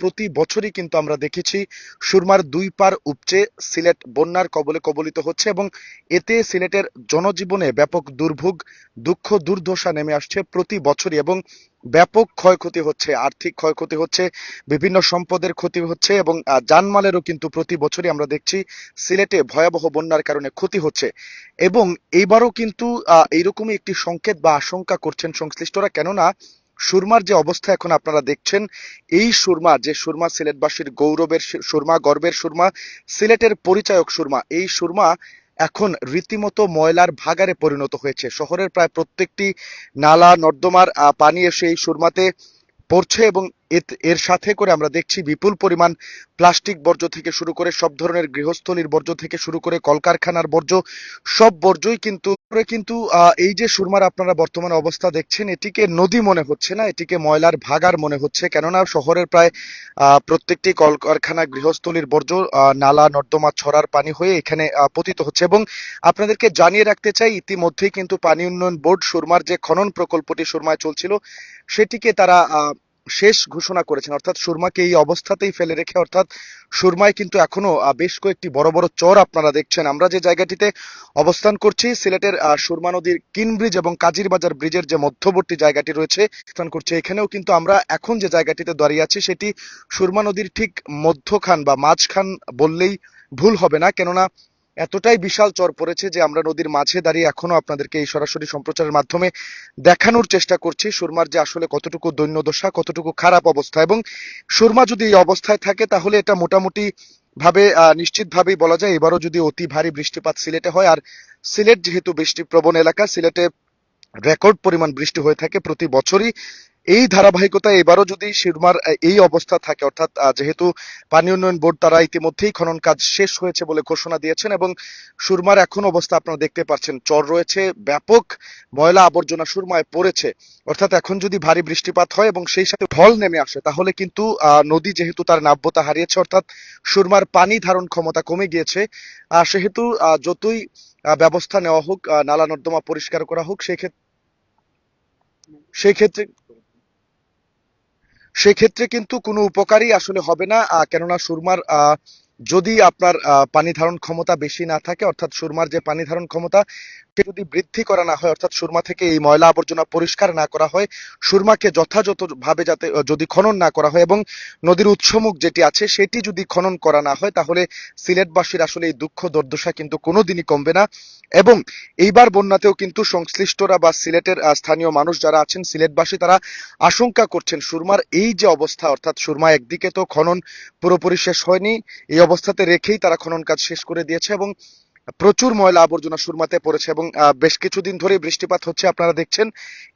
প্রতি বছরই কিন্তু আমরা দেখেছি সুরমার দুই পার উপচে সিলেট বন্যার কবলে কবলিত হচ্ছে এবং এতে সিলেটের জনজীবনে ব্যাপক দুর্ভোগ, দুঃখ, দুর্দশা নেমে আসছে প্রতি বছরই এবং ব্যাপক ক্ষয়ক্ষতি হচ্ছে, আর্থিক ক্ষয়ক্ষতি হচ্ছে, বিভিন্ন সম্পদের ক্ষতি হচ্ছে এবং জানমালেরও কিন্তু প্রতি বছরই আমরা দেখছি সিলেটে ভয়াবহ বন্যার কারণে ক্ষতি হচ্ছে এবং এইবারও কিন্তু এইরকমই একটি সংকেত বা আশঙ্কা করছেন সংশ্লিষ্টরা কেননা সুরমার যে অবস্থা এখন আপনারা দেখছেন, এই সুরমা, যে সুরমা সিলেটবাসীর গৌরবের সুরমা, গর্বের সুরমা, সিলেটের পরিচায়ক সুরমা, এই সুরমা এখন রীতিমতো ময়লার ভাগারে পরিণত হয়েছে। শহরের প্রায় প্রত্যেকটি নালা, নর্দমার পানি এসে এই সুরমাতে পড়ছে এবং এর সাথে করে আমরা দেখছি বিপুল পরিমাণ প্লাস্টিক বর্জ্য থেকে শুরু করে সব ধরনের গৃহস্থলীর বর্জ্য থেকে শুরু করে কলকারখানার বর্জ্য, সব বর্জ্যই কিন্তু কিন্তু এই যে সুরমার আপনারা বর্তমানে অবস্থা দেখছেন, এটিকে নদী মনে হচ্ছে না, এটিকে ময়লার ভাগার মনে হচ্ছে, কেননা শহরের প্রায় প্রত্যেকটি কলকারখানা গৃহস্থলীর বর্জ্য নালা, নর্দমা, ছড়ার পানি হয়ে এখানে পতিত হচ্ছে এবং আপনাদেরকে জানিয়ে রাখতে চাই, ইতিমধ্যেই কিন্তু পানি উন্নয়ন বোর্ড সুরমার যে খনন প্রকল্পটি সুরমায় চলছিল, সেটিকে তারা শেষ ঘোষণা করেছেন। অর্থাৎ সুরমাকে এই অবস্থাতেই ফেলে রেখে, অর্থাৎ সুরমায় কিন্তু এখনও বেশ কয়েকটি বড় বড় চর আপনারা দেখছেন। আমরা যে জায়গাটিতে অবস্থান করছি, সিলেটের সুরমা নদীর কিন ব্রিজ এবং কাজির বাজার ব্রিজের যে মধ্যবর্তী জায়গাটি রয়েছে অবস্থান করছে, এখানেও কিন্তু আমরা এখন যে জায়গাটিতে দাঁড়িয়ে আছি, সেটি সুরমা নদীর ঠিক মধ্যখান বা মাঝখান বললেই ভুল হবে না। কেননা এতটাই বিশাল চর পড়েছে যে আমরা নদীর মাঝে দাঁড়িয়ে এখনও আপনাদেরকে এই সরাসরি সম্প্রচারের মাধ্যমে দেখানোর চেষ্টা করছি। সুরমার যে আসলে কতটুকু দৈন্যদশা, কতটুকু খারাপ অবস্থা এবং সুরমা যদি এই অবস্থায় থাকে তাহলে এটা মোটামুটি ভাবে নিশ্চিতভাবেই বলা যায়। এবারও যদি অতি ভারী বৃষ্টিপাত সিলেটে হয়, আর সিলেট যেহেতু বৃষ্টি প্রবণ এলাকা, সিলেটে রেকর্ড পরিমাণ বৃষ্টি হয়ে থাকে প্রতি বছরই। এই ধারাবাহিকতা এবারও যদি সুরমার এই অবস্থা থাকে, অর্থাৎ যেহেতু পানি উন্নয়ন বোর্ড তারা ইতিমধ্যেই খনন কাজ শেষ হয়েছে বলে ঘোষণা দিয়েছেন এবং সুরমার এখন অবস্থা আপনারা দেখতে পাচ্ছেন, চর রয়েছে, ব্যাপক ময়লা আবর্জনা সুরমায় পড়েছে। অর্থাৎ এখন যদি ভারী বৃষ্টিপাত হয় এবং সেই সাথে ঢল নেমে আসে, তাহলে কিন্তু নদী যেহেতু তার নাব্যতা হারিয়েছে, অর্থাৎ সুরমার পানি ধারণ ক্ষমতা কমে গিয়েছে। সেহেতু যতই ব্যবস্থা নেওয়া হোক নালা নর্দমা পরিষ্কার করা হোক, সেক্ষেত্রে সেক্ষেত্রে সেক্ষেত্রে কিন্তু কোনো উপকারই আসলে হবে না কেননা সুরমার যদি আপনার পানি ধারণ ক্ষমতা বেশি না থাকে, অর্থাৎ সুরমার যে পানি ধারণ ক্ষমতা যদি বৃদ্ধি করা না হয়, অর্থাৎ সুরমা থেকে এই ময়লা আবর্জনা পরিষ্কার না করা হয়, সুরমাকে যথাযথ ভাবে যাতে যদি খনন না করা হয় এবং নদীর উৎসমুখ যেটি আছে, সেটি যদি খনন করা না হয়, তাহলে সিলেটবাসীর আসলে এই দুঃখ দুর্দশা কিন্তু কোনোদিনই কমবে না। এবং এইবার বন্যাতেও কিন্তু সংশ্লিষ্টরা বা সিলেটের স্থানীয় মানুষ যারা আছেন, সিলেটবাসী তারা আশঙ্কা করছেন, সুরমার এই যে অবস্থা, অর্থাৎ সুরমা একদিকে তো খনন পুরোপুরি শেষ হয়নি, এই অবস্থাতে রেখেই তারা খনন কাজ শেষ করে দিয়েছে এবং প্রচুর ময়লা আবর্জনা সুরমাতে পড়েছে এবং বেশ কিছুদিন ধরে বৃষ্টিপাত হচ্ছে। আপনারা দেখছেন,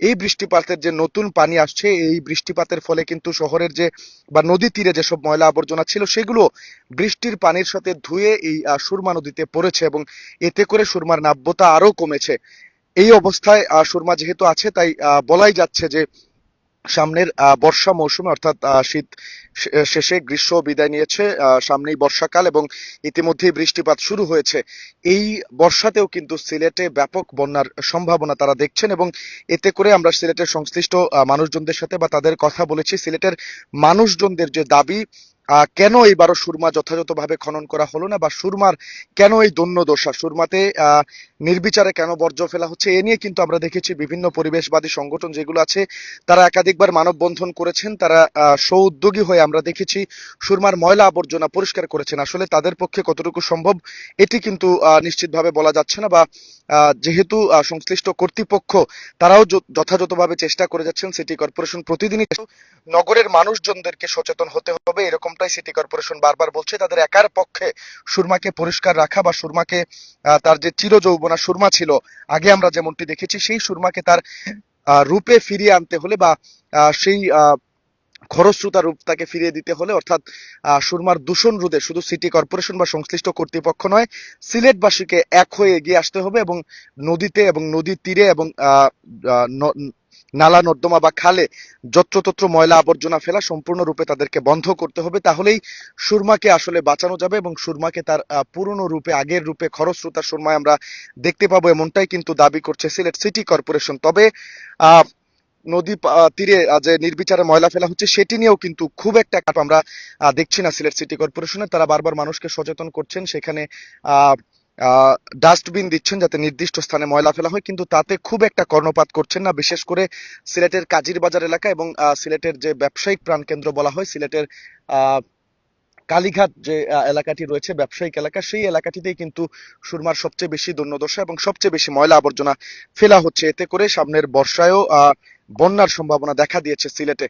এই বৃষ্টিপাতের যে নতুন পানি আসছে, এই বৃষ্টিপাতের ফলে কিন্তু শহরের যে বা নদী তীরে যেসব ময়লা আবর্জনা ছিল, সেগুলো বৃষ্টির পানির সাথে ধুয়ে এই সুরমা নদীতে পড়েছে এবং এতে করে সুরমার নাব্যতা আরও কমেছে। এই অবস্থায় সুরমা যেহেতু আছে, তাই বলাই যাচ্ছে যে সামনের বর্ষা মৌসুমে, অর্থাৎ শীত শেষে গ্রীষ্ম বিদায় নিয়েছে সামনেই বর্ষাকাল এবং ইতিমধ্যেই বৃষ্টিপাত শুরু হয়েছে। এই বর্ষাতেও কিন্তু সিলেটে ব্যাপক বন্যার সম্ভাবনা তারা দেখছেন এবং এতে করে আমরা সিলেটের সংশ্লিষ্ট মানুষজনদের সাথে বা তাদের কথা বলেছি। সিলেটের মানুষজনদের যে দাবি কেন এইবারও সুরমা যথাযথভাবে খনন করা হলো না বা সুরমার কেন এই দন্য দশা সুরমাতে নির্বিচারে কেন বর্জ্য ফেলা হচ্ছে? এ নিয়ে কিন্তু আমরা দেখেছি বিভিন্ন পরিবেশবাদী সংগঠন যেগুলো আছে, তারা একাধিকবার মানববন্ধন করেছেন, তারা স্ব উদ্যোগী হয়ে আমরা দেখেছি সুরমার ময়লা আবর্জনা পরিষ্কার করেছেন। আসলে তাদের পক্ষে কতটুকু সম্ভব এটি কিন্তু নিশ্চিতভাবে বলা যাচ্ছে না বা যেহেতু সংশ্লিষ্ট কর্তৃপক্ষ, তারাও যথাযথভাবে চেষ্টা করে যাচ্ছেন, সিটি কর্পোরেশন প্রতিদিনই নগরের মানুষজনদেরকে সচেতন হতে হবে। এরকমটাই সিটি কর্পোরেশন বারবার বলছে, তাদের একার পক্ষে সুরমাকে পরিষ্কার রাখা বা সুরমাকে তার যে চিরযৌবনা সুরমা ছিল, আগে আমরা যেমনটি দেখেছি, সেই সুরমাকে তার রূপে ফিরিয়ে আনতে হলে বা সেই খরস্রোতা রূপ তাকে ফিরিয়ে দিতে হলে, অর্থাৎ সুরমার দূষণ রোধে শুধু সিটি কর্পোরেশন বা সংশ্লিষ্ট কর্তৃপক্ষ নয়, সিলেটবাসীকে এক হয়ে এগিয়ে আসতে হবে এবং নদীতে এবং নদীর তীরে এবং নালা, নর্দমা বা খালে যত্রতত্র ময়লা আবর্জনা ফেলা সম্পূর্ণরূপে তাদেরকে বন্ধ করতে হবে। তাহলেই সুরমাকে আসলে বাঁচানো যাবে এবং সুরমাকে তার পুরনো রূপে, আগের রূপে খরস্রোতার সুরমায় আমরা দেখতে পাবো এমনটাই কিন্তু দাবি করছে সিলেট সিটি কর্পোরেশন। তবে, আহ, নদী তীরে যে নির্বিচারে ময়লা ফেলা হচ্ছে সেটি নিয়েও কিন্তু খুব একটা আমরা দেখছি না সিলেট সিটি কর্পোরেশনে। তারা বারবার মানুষকে সচেতন করছেন। সেখানে ডাস্টবিন দিচ্ছেন যাতে নির্দিষ্ট স্থানে ময়লা ফেলা হয়, কিন্তু তাতে খুব একটা কর্ণপাত করছেন না, বিশেষ করে সিলেটের কাজির বাজার এলাকা এবং সিলেটের যে ব্যবসায়িক প্রাণকেন্দ্র বলা হয়, সিলেটের কালীঘাট যে এলাকাটি রয়েছে, ব্যবসায়িক এলাকা, সেই এলাকাটিতেই কিন্তু সুরমার সবচেয়ে বেশি দৈন্যদশা এবং সবচেয়ে বেশি ময়লা আবর্জনা ফেলা হচ্ছে। এতে করে সামনের বর্ষায়ও বন্যার সম্ভাবনা দেখা দিয়েছে সিলেটে।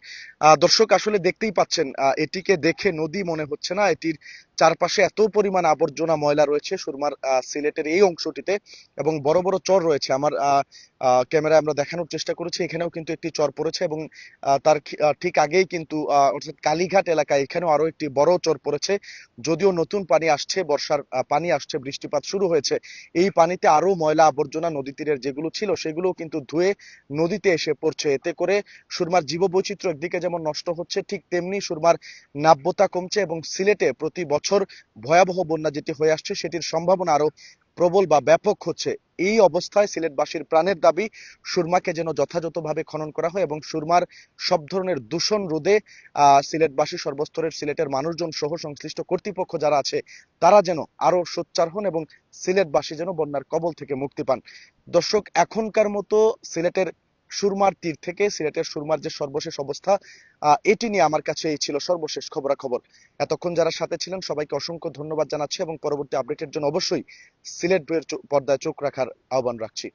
দর্শক আসলে দেখতেই পাচ্ছেন এটিকে দেখে নদী মনে হচ্ছে না, এটির চারপাশে এত পরিমাণ আবর্জনা ময়লা রয়েছে সুরমার সিলেটের এই অংশটিতে এবং বড় বড় চর রয়েছে। আমার ক্যামেরায় আমরা দেখানোর চেষ্টা করেছি, এখানেও কিন্তু একটি চর পড়েছে এবং তার ঠিক আগেই কিন্তু অর্থাৎ কালীঘাট এলাকায় এখানেও আরও একটি বড় চর পড়েছে। যদিও নতুন পানি আসছে, বর্ষার পানি আসছে, বৃষ্টিপাত শুরু হয়েছে, এই পানিতে আরও ময়লা আবর্জনা নদী তীরের যেগুলো ছিল সেগুলো কিন্তু ধুয়ে নদীতে এসে পড়ছে। এতে করে সুরমার জীববৈচিত্র্য একদিকে যেমন নষ্ট হচ্ছে, ঠিক তেমনি সুরমার নাব্যতা কমছে এবং সিলেটে প্রতি বছর ভয়াবহ বন্যা যেটি হয়ে আসছে, সেটির সম্ভাবনা আরও প্রবল বা ব্যাপক হচ্ছে। এই অবস্থায় সিলেটবাসীর প্রাণের দাবি, সুরমাকে যেন যথাযথভাবে খনন করা হয় এবং সুরমার সব ধরনের দূষণ রোধে সিলেটবাসী সর্বস্তরের সিলেটের মানুষজন সহ সংশ্লিষ্ট কর্তৃপক্ষ যারা আছে, তারা যেন আরও সোচ্চার হন এবং সিলেটবাসী যেন বন্যার কবল থেকে মুক্তি পান। দর্শক, এখনকার মতো সিলেটের সুরমার তীর থেকে, সিলেটের সুরমার যে সর্বশেষ অবস্থা এটি নিয়ে আমার কাছে এই ছিল সর্বশেষ খবরাখবর। এতক্ষণ যারা সাথে ছিলেন, সবাইকে অসংখ্য ধন্যবাদ জানাচ্ছি এবং পরবর্তী আপডেটের জন্য অবশ্যই সিলেট বইয়ের পর্দায় চোখ রাখার আহ্বান রাখছি।